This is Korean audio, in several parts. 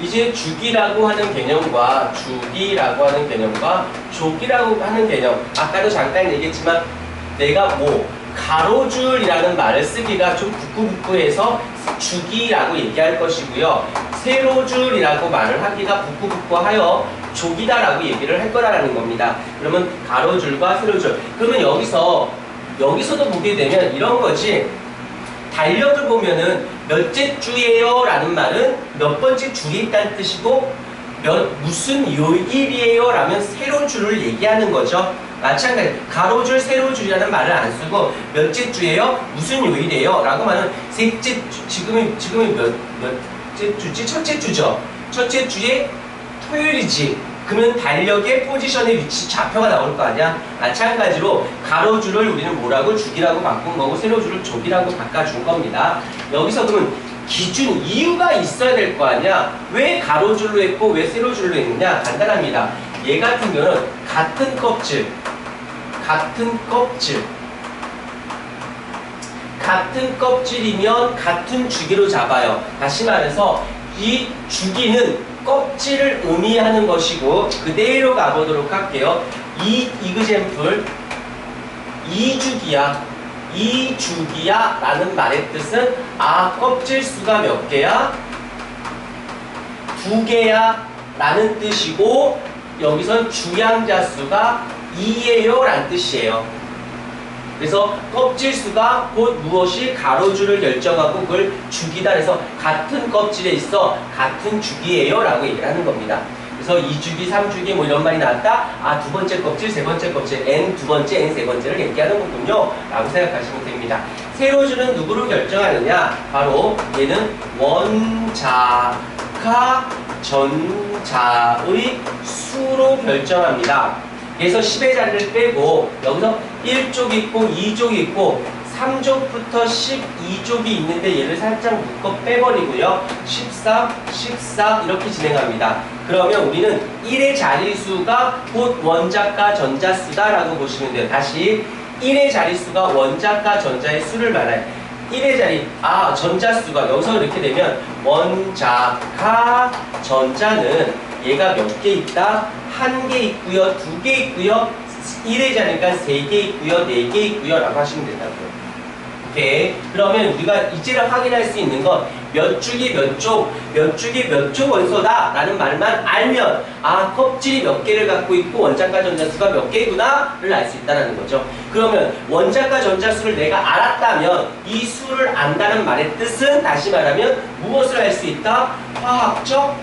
이제 주기라고 하는 개념과 주기라고 하는 개념과 조기라고 하는 개념 아까도 잠깐 얘기했지만 내가 뭐 가로줄이라는 말을 쓰기가 좀 부끄부끄해서 주기라고 얘기할 것이고요. 세로줄이라고 말을 하기가 부끄부끄하여 조기다라고 얘기를 할 거라는 겁니다. 그러면 가로줄과 세로줄. 그러면 여기서 여기서도 보게 되면 이런 거지. 달력을 보면은 몇째 주예요 라는 말은 몇 번째 줄이 있다는 뜻이고 몇 무슨 요일이에요 라면 세로줄을 얘기하는 거죠. 마찬가지 가로줄 세로줄이라는 말을 안 쓰고 몇째 주예요 무슨 요일이에요 라고 말은 셋째 주 지금이 지금이 몇 몇째 주지 첫째 주죠. 첫째 주에 토요일이지. 그러면 달력의 포지션의 위치 좌표가 나올 거 아니야? 마찬가지로 가로줄을 우리는 뭐라고 주기라고 바꾼 거고 세로줄을 조기라고 바꿔준 겁니다. 여기서 그러면 기준 이유가 있어야 될 거 아니야? 왜 가로줄로 했고 왜 세로줄로 했느냐? 간단합니다. 얘 같은 경우는 같은 껍질, 같은 껍질, 같은 껍질이면 같은 주기로 잡아요. 다시 말해서 이 주기는 껍질을 의미하는 것이고 그대로 가보도록 할게요. 이 이그젠플 이주기야 이주기야 라는 말의 뜻은 아 껍질 수가 몇 개야? 두 개야 라는 뜻이고 여기선 주양자 수가 2예요 라는 뜻이에요. 그래서 껍질 수가 곧 무엇이 가로줄을 결정하고 그걸 주기다 그래서 같은 껍질에 있어 같은 주기예요 라고 얘기를 하는 겁니다. 그래서 2주기, 3주기 뭐 이런 말이 나왔다. 아, 두 번째 껍질, 세 번째 껍질, n 두 번째, n 세 번째를 얘기하는 거군요. 라고 생각하시면 됩니다. 세로줄은 누구를 결정하느냐? 바로 얘는 원자가 전자의 수로 결정합니다. 그래서 10의 자리를 빼고 여기서 1쪽 있고 2쪽 있고 3족부터 12족이 있는데 얘를 살짝 묶어 빼버리고요. 13, 14 이렇게 진행합니다. 그러면 우리는 1의 자리수가 곧 원자과 전자수다라고 보시면 돼요. 다시 1의 자리수가 원자과 전자의 수를 말해요. 1의 자리, 아, 전자수가 여기서 이렇게 되면 원자가 전자는 얘가 몇 개 있다? 한 개 있고요, 두 개 있고요, 1의 자리니까 세 개 있고요, 네 개 있고요 라고 하시면 된다고요. 오케이. 그러면 우리가 이제는 확인할 수 있는 건몇 주기 몇 쪽, 몇 주기 몇 쪽 원소다 라는 말만 알면 아 껍질이 몇 개를 갖고 있고 원자과 전자수가 몇 개구나 를 알 수 있다는 거죠. 그러면 원자과 전자수를 내가 알았다면 이 수를 안다는 말의 뜻은 다시 말하면 무엇을 알 수 있다? 화학적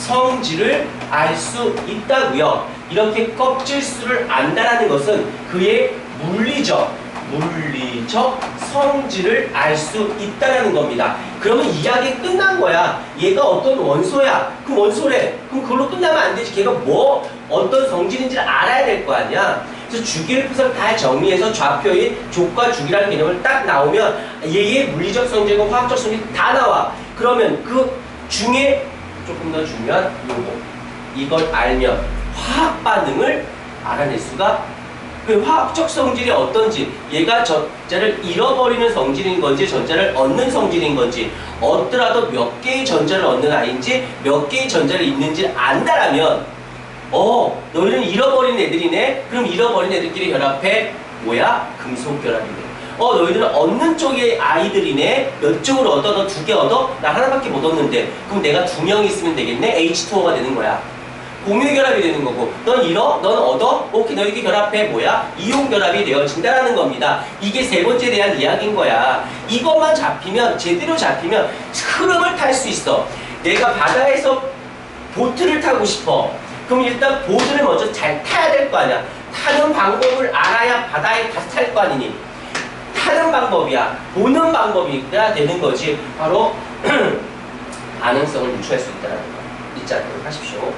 성질을 알 수 있다고요. 이렇게 껍질 수를 안다라는 것은 그의 물리적 물리적 성질을 알 수 있다라는 겁니다. 그러면 이야기 끝난 거야. 얘가 어떤 원소야. 그럼 원소래. 그럼 그걸로 끝나면 안 되지. 걔가 뭐 어떤 성질인지를 알아야 될 거 아니야. 그래서 주기를 푸서 다 정리해서 좌표의 족과 주기라는 개념을 딱 나오면 얘의 물리적 성질과 화학적 성질이 다 나와. 그러면 그 중에 조금 더 중요한 요거. 이걸 알면 화학 반응을 알아낼 수가 그 화학적 성질이 어떤지 얘가 전자를 잃어버리는 성질인 건지 전자를 얻는 성질인 건지 얻더라도 몇 개의 전자를 얻는 아이인지 몇 개의 전자를 있는지 안다라면 어 너희는 잃어버린 애들이네? 그럼 잃어버린 애들끼리 결합해. 뭐야? 금속 결합이네 어 너희들은 얻는 쪽의 아이들이네 몇 쪽을 얻어 너 두 개 얻어 나 하나밖에 못 얻는데 그럼 내가 두 명 있으면 되겠네 H2O가 되는 거야 공유 결합이 되는 거고 넌 잃어? 넌 얻어? 오케이 너희끼리 결합해 뭐야? 이용 결합이 되어진다는 겁니다. 이게 세 번째에 대한 이야기인 거야. 이것만 잡히면 제대로 잡히면 흐름을 탈 수 있어. 내가 바다에서 보트를 타고 싶어. 그럼 일단 보트를 먼저 잘 타야 될 거 아니야. 타는 방법을 알아야 바다에 다시 탈거 아니니. 타는 방법이야. 보는 방법이야 되는 거지. 바로 가능성을 유추할 수 있다는 거. 잊지 않도록 하십시오.